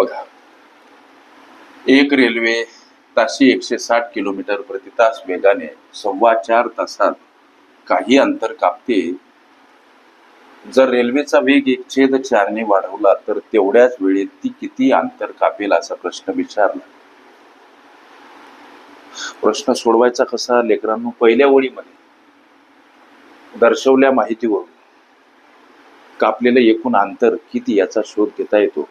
बघा. एक रेल्वे ताशी एकशे साठ किलोमीटर प्रति तास वेगाने सव्वा चार तासात काही अंतर कापते. जर रेल्वेचा वेग एक छेद चारने वाढवला तर तेवढ्याच वेळेत ती किती अंतर कापेल असा प्रश्न विचारला. प्रश्न सोडवायचा कसा? लेकरांनो पहिल्या ओळीमध्ये दर्शवल्या माहितीवरून कापलेलं एकूण अंतर किती याचा शोध घेता येतो?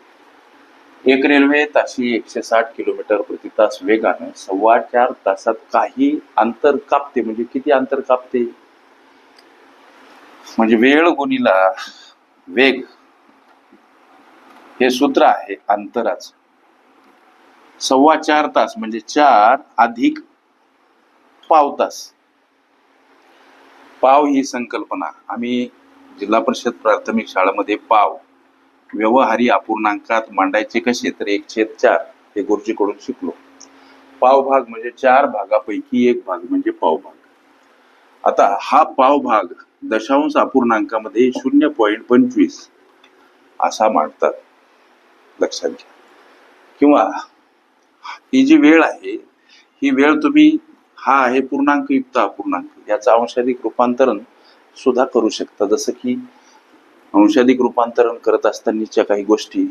एक रेल्वे ताशी एकशे साठ किलोमीटर प्रति तास वेगानं सव्वा चार तासात काही अंतर कापते. म्हणजे किती अंतर कापते? म्हणजे वेळ गुणीला वेग हे सूत्र आहे अंतराच. सव्वा चार तास म्हणजे चार अधिक पाव तास. पाव ही संकल्पना. आम्ही जिल्हा परिषद प्राथमिक शाळेमध्ये पाव व्यवहारी अपूर्णांकात मांडायचे कसे तर एक छेद चार हे गुरुजीकडून शिकलो. पावभाग म्हणजे चार भागापैकी एक भाग म्हणजे पावभाग. आता हा पावभाग दशांश अपूर्णांकामध्ये शून्य पॉईंट पंचवीस असा मांडतात. लक्षात घ्या. किंवा ही जी वेळ आहे ही वेळ तुम्ही हा आहे पूर्णांक युक्त अपूर्णांक. याचं अंशाधिक रूपांतरण सुद्धा करू शकता. जसं की अंशाधिक रूपांतरण करत असतानाच्या काही गोष्टी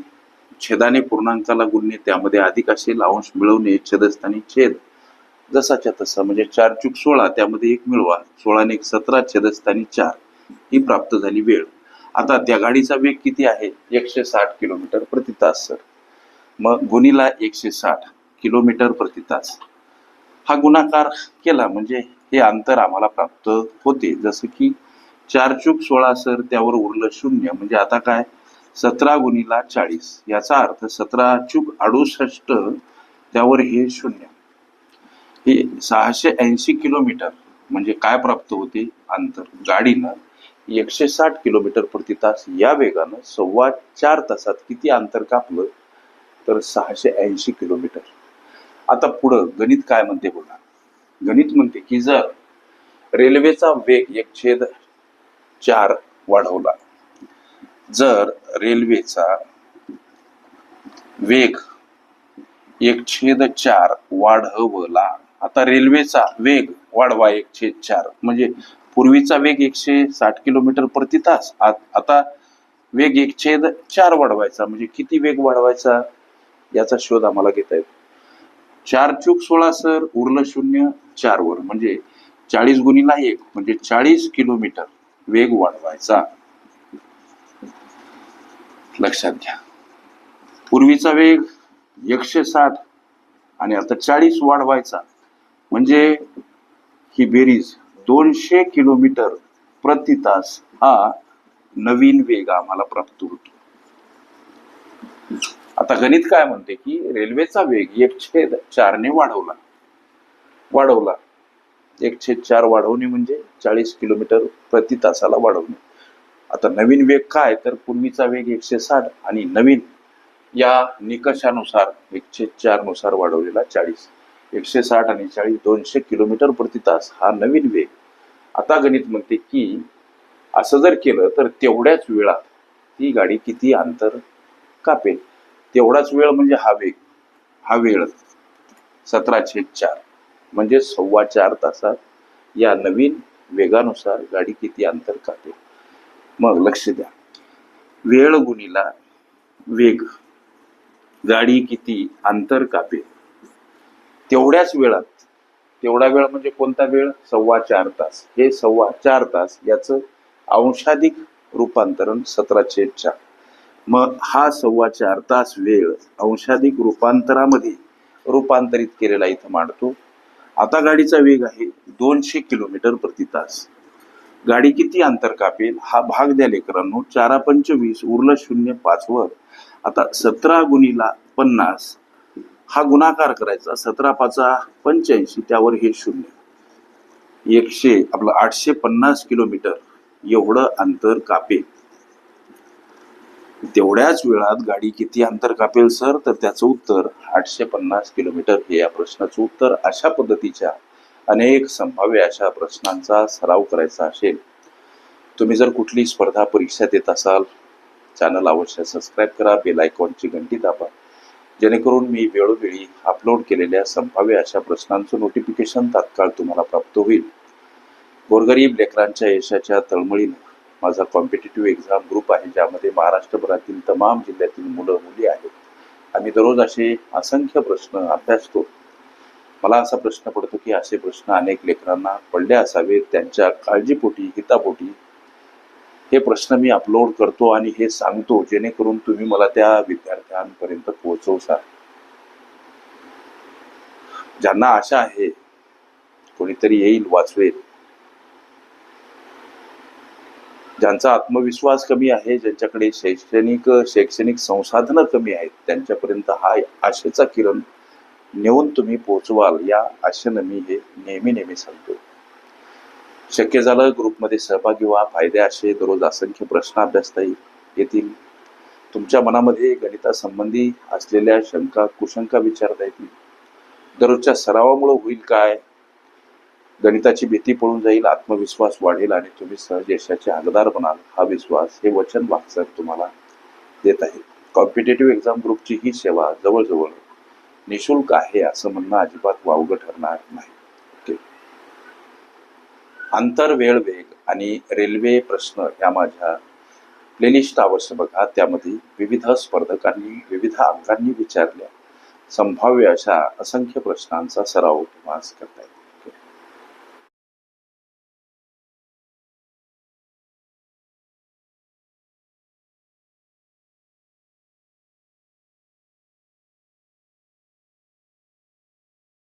छेदाने पूर्णांकाला गुणणे त्यामध्ये अधिक असेल अंश मिळवणे छेदस्थानी छेद जसाच्या तसा. म्हणजे चार चूक सोळा त्यामध्ये एक मिळवा. सोळाने एक सतरा छेदस्थानी चार. ही प्राप्त झाली वेळ. आता त्या गाडीचा वेग किती आहे? एकशे साठ किलोमीटर प्रति तास सर. मग गुणीला एकशे साठ किलोमीटर प्रति तास. हा गुणाकार केला म्हणजे हे अंतर आम्हाला प्राप्त होते. जसं की चार चूक सोळा सर त्यावर उरलं शून्य. म्हणजे आता काय? सतरा गुणीला चाळीस. याचा अर्थ सतरा चूक अडुसष्ट त्यावर हे शून्य. हे सहाशे ऐंशी किलोमीटर म्हणजे काय प्राप्त होते? अंतर. गाडीनं एकशे साठ किलोमीटर प्रति तास या वेगानं सव्वा चार तासात किती अंतर कापलं? तर सहाशे ऐंशी किलोमीटर. आता पुढं गणित काय म्हणते बघा? गणित म्हणते की जर रेल्वेचा वेग एक छेद चार वाढवला. जर रेल्वेचा वेग एक छेद चार वाढवला आता रेल्वेचा वेग वाढवा एक छेद चार. म्हणजे पूर्वीचा वेग एकशे साठ किलोमीटर प्रति तास. आता वेग एक छेद चार वाढवायचा. म्हणजे किती वेग वाढवायचा याचा शोध आम्हाला घेता येतो. चार चूक सोळा सर. उरलं शून्य चार वर म्हणजे चाळीस गुणीला एक. म्हणजे चाळीस किलोमीटर. वेग वाढवायचा. लक्षात घ्या. पूर्वीचा वेग एकशे साठ आणि आता चाळीस वाढवायचा. म्हणजे ही बेरीज दोनशे किलोमीटर प्रति तास हा नवीन वेग आम्हाला प्राप्त होतो. आता गणित काय म्हणते की रेल्वेचा वेग एक छेद चारने वाढवला. वाढवला. एकशे चार वाढवणे म्हणजे चाळीस किलोमीटर प्रति तासाला वाढवणे. आता नवीन वेग काय? तर पूर्वीचा वेग एकशे साठ आणि नवीन या निकषानुसार एकशे चारनुसार वाढवलेला चाळीस. एकशे साठ आणि चाळीस दोनशे किलोमीटर प्रति तास हा नवीन वेग. आता गणित म्हणते की असं जर केलं तर तेवढ्याच वेळात ती गाडी किती अंतर कापेल? तेवढाच वेळ म्हणजे हा वेग हा वेळ सतराशे चार. म्हणजे सव्वा चार तासात या नवीन वेगानुसार गाडी किती अंतर कापेल मग लक्ष द्या. वेळ गुणीला वेग गाडी किती अंतर कापे तेवढ्याच वेळात तेवढा वेळ म्हणजे कोणता वेळ? सव्वा चार तास. हे सव्वा चार तास याचं अंशाधिक रूपांतरण सतरा चार. मग हा सव्वा चार तास वेळ अंशाधिक रूपांतरामध्ये रूपांतरित केलेला इथं मांडतो. आता गाडीचा वेग आहे दोनशे किलोमीटर प्रति तास. गाडी किती अंतर कापेल हा भाग द्या लेकरांनो. चारा पंचवीस उरलं शून्य पाचवर आता सतरा गुणीला पन्नास. हा गुणाकार करायचा सतरा पाचा पंच्याऐंशी त्यावर हे शून्य. एकशे आपलं आठशे पन्नास किलोमीटर एवढं अंतर कापेल. तेवढ्याच वेळात गाडी किती अंतर कापेल सर? तर त्याचं उत्तर आठशे पन्नास किलोमीटर. हे या प्रश्नाचं उत्तर अशा पद्धतीच्या अनेक संभाव्य अशा प्रश्नांचा सराव करायचा असेल. तुम्ही जर कुठली स्पर्धा परीक्षा देत असाल चॅनल अवश्य सबस्क्राईब करा बेल आयकॉनची घंटी दाबा. जेणेकरून मी वेळोवेळी अपलोड केलेल्या संभाव्य अशा प्रश्नांचं नोटिफिकेशन तात्काळ तुम्हाला प्राप्त होईल. गोरगरीब लेकरांच्या यशाच्या तळमळीनं माझा कॉम्पिटेटिव्ह एक्झाम ग्रुप आहे ज्यामध्ये महाराष्ट्रभरातील तमाम जिल्ह्यातील मुलं मुली आहेत. आम्ही दररोज असे असंख्य प्रश्न अभ्यासतो. मला असा प्रश्न पडतो की असे प्रश्न अनेक लेकरांना पडले असावेत त्यांच्या काळजीपोटी हितापोटी. हे प्रश्न मी अपलोड करतो आणि हे सांगतो जेणेकरून तुम्ही मला त्या विद्यार्थ्यांपर्यंत पोहोचवसाल ज्यांना आशा आहे कोणीतरी येईल वाचवेल. ज्यांचा आत्मविश्वास कमी आहे ज्यांच्याकडे शैक्षणिक शैक्षणिक संसाधनं कमी आहेत त्यांच्यापर्यंत हा आशेचा किरण नेऊन तुम्ही पोहोचवाल या आशेनं मी हे नेहमी नेहमी सांगतो. शक्य झालं ग्रुपमध्ये सहभागी व्हा फायदे असे दररोज असंख्य प्रश्न अभ्यासता येतील. तुमच्या मनामध्ये गणितासंबंधी असलेल्या शंका कुशंका विचारता येतील. दररोजच्या सरावामुळे होईल काय? गणिताची भीती पळून जाईल आत्मविश्वास वाढेल आणि तुम्ही सहज यशाचे हकदार बनाल. हा विश्वास हे वचन वाचक तुम्हाला देत आहे. कॉम्पिटेटिव्ह एक्झाम ग्रुपची ही सेवा जवळजवळ निशुल्क आहे असं म्हणणं अजिबात वावगं ठरणार नाही. अंतर वेळ वेग आणि रेल्वे प्रश्न या माझ्या प्लेलिस्ट अवश्य बघा. त्यामध्ये विविध स्पर्धकांनी विविध अंकांनी विचारल्या. संभाव्य अशा असंख्य प्रश्नांचा सराव तुम्हाला करता येईल.